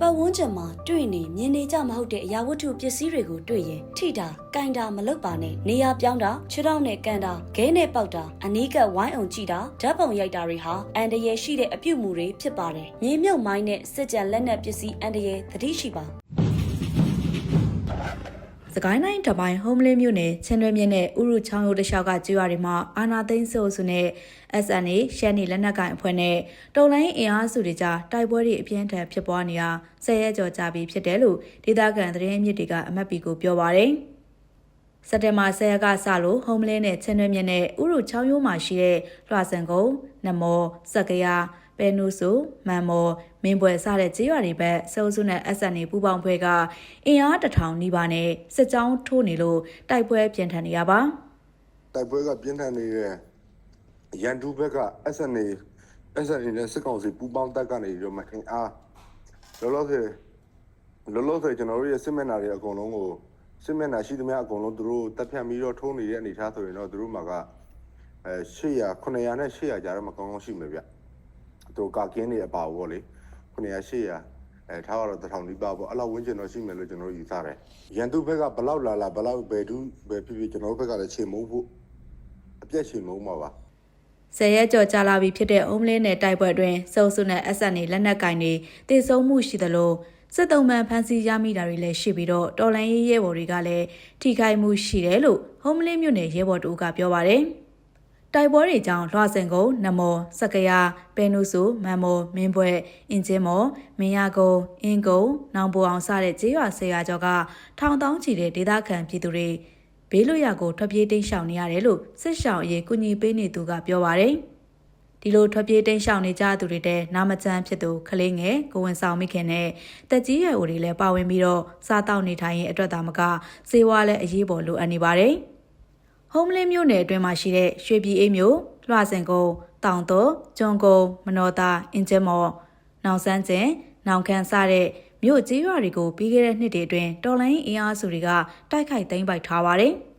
ပတ်ဝန်းကျင်မှာတွေ့နေမြင်နေကြမဟုတ်တဲ့အရာဝတ္ထုပစ္စည်းတွေကိုတွေ့ရင်ထိတာ၊ကင်တာမလုပ်ပါနဲ့နေရာပြောင်းတာခြေထောက်နဲ့ကန်တာခဲနဲ့ပေါက်တာအနီးကပ်ဝိုင်းအောင်ကြည့်တာဓာတ်ပုံရိုက်တာတွေဟာအန်တရယ်ရှိတဲ့အပြုတ်မှုတွေဖြစ်ပါတယ်။မြေမြုပ်မိုင်းနဲ့စစ်ကြံလက်နက်ပစ္စည်းအန်တရယ်သတိရှိပါ စကိုင်းတိုင်းတပိုင်းဟုံးမလင်းမြို့နယ်ချင်းတွဲမြင့်နဲ့ဥရုချောင်းရိုးတစ်လျှောက်ကကျွာတွေမှာအာနာသိန်းစိုးစုနဲ့ SNA ရှမ်းနီလက်နက်ကိုင်အဖွဲ့နဲ့တုံလိုင်းအင်အားစုတွေကြားတိုက်ပွဲတွေအပြင်းထန်ဖြစ်ပွားနေတာဆယ်ရက်ကျော်ကြာပြီဖြစ်တယ်လို့ဒေသခံသတင်းအမြစ်တွေကအမတ်ပီကိုပြောပါရယ်စက်တင်ဘာ10ရက်ကစလို့ဟုံးမလင်းနဲ့ချင်းတွဲမြင့်နဲ့ဥရုချောင်းရိုးမှာရှိတဲ့လွှစံကုန်းနမောစက်ကရ ပဲနုစုမန်မော်မင်းပွဲစတဲ့ကြေးရွာတွေဘက်စေအုပ်စုနဲ့ SNA ပူပေါင်းဖွဲ့ကအင်အားတစ်ထောင်နီးပါးနဲ့စစ်ကြောင်းထိုးနေလို့တိုက်ပွဲပြင်းထန်နေရပါတိုက်ပွဲကပြင်းထန်နေတဲ့ရန်သူဘက်က SNA SNA နဲ့စစ်ကောင်စီပူးပေါင်းတပ်ကနေပြီးတော့မအင်အားလောလောဆယ်လောလောဆယ်ကျွန်တော်တို့ရဲ့စစ်မျက်နှာတွေအကုန်လုံးကိုစစ်မျက်နှာရှိသမျှအကုန်လုံးသူတို့တပ်ဖြတ်ပြီးတော့ထိုးနေတဲ့အနေအထားဆိုရင်တော့သူတို့မှာကအဲ800 900နဲ့800ကြားတော့မကောင်းကောင်းရှိမယ်ဗျသူ တို့ကာကင်းတွေအပါဘောလေ900 800အဲထားတော့တစ်ထောင်နီးပါပေါ့အဲ့လောက်ဝန်းကျင်တော့ရှိမယ်လို့ကျွန်တော်တို့ယူဆတယ်ရန်သူဘက်ကဘလောက်လာလာဘလောက်ဘယ်သူပဲဖြစ်ဖြစ်ကျွန်တော်တို့ဘက်ကလည်းချိန်မုံဖို့အပြက်ချိန်မုံမှာပါဆယ်ရက်ကျော်ကြာလာပြီဖြစ်တဲ့အုံးမလင်းနဲ့တိုက်ပွဲအတွင်းစေအုပ်စုနဲ့ SNA လက်နက်ကင်တွေတည်ဆုံမှုရှိသလိုစစ်တုံးမှန်ဖမ်းဆီးရမိတာတွေလည်းရှိပြီးတော့တော်လန်ရေးရဲဘော်တွေကလည်းထိခိုက်မှုရှိတယ်လို့ဟုံးမလင်းမြို့နယ်ရဲဘော်တို့ကပြောပါတယ်။ တိုက်ပွဲတွေကြောင့်လွှစင်ကုန်းနမော်စက္ကရပဲနုစုမန်မော်မင်းဘွဲအင်ဂျင်မော်မင်းရကုန်းအင်းကုန်းနောင်ပူအောင်စတဲ့ကျေးရွာဆယ်ရွာကျော်ကထောင်တောင်းချီတဲ့ဒေသခံပြည်သူတွေဘေးလွတ်ရာကိုထွက်ပြေးတိမ်းရှောင်နေရတယ်လို့စစ်ရှောင်အရေးကုညီပေးနေသူကပြောပါတယ်။ဒီလိုထွက်ပြေးတိမ်းရှောင်နေကြသူတွေတဲ့နာမကျန်းဖြစ်သူခလေးငယ်ကိုဝင်ဆောင်မိခင်နဲ့တက်ကြီးရွယ်အိုတွေလည်းပါဝင်ပြီးတော့စားတောက်နေထိုင်ရင်အတွက်သာမကစေဝါလည်းအရေးပေါ်လိုအပ်နေပါတယ်။ ဟုံးမလင်းမြို့နယ်အတွင်းမှာရှိတဲ့ရွှေပြည်အေးမြို့လွှစင်ကုန်းတောင်တော်ကျွန်းကုန်းမနောတာအင်ဂျင်မော်နောင်ဆန်းကျင်နောင်ခမ်းစတဲ့မြို့ကြီးရွာတွေကိုပြီးခဲ့တဲ့နှစ်တွေအတွင်းတော်လိုင်းအင်အားစုတွေကတိုက်ခိုက်သိမ်းပိုက်ထားပါတယ်။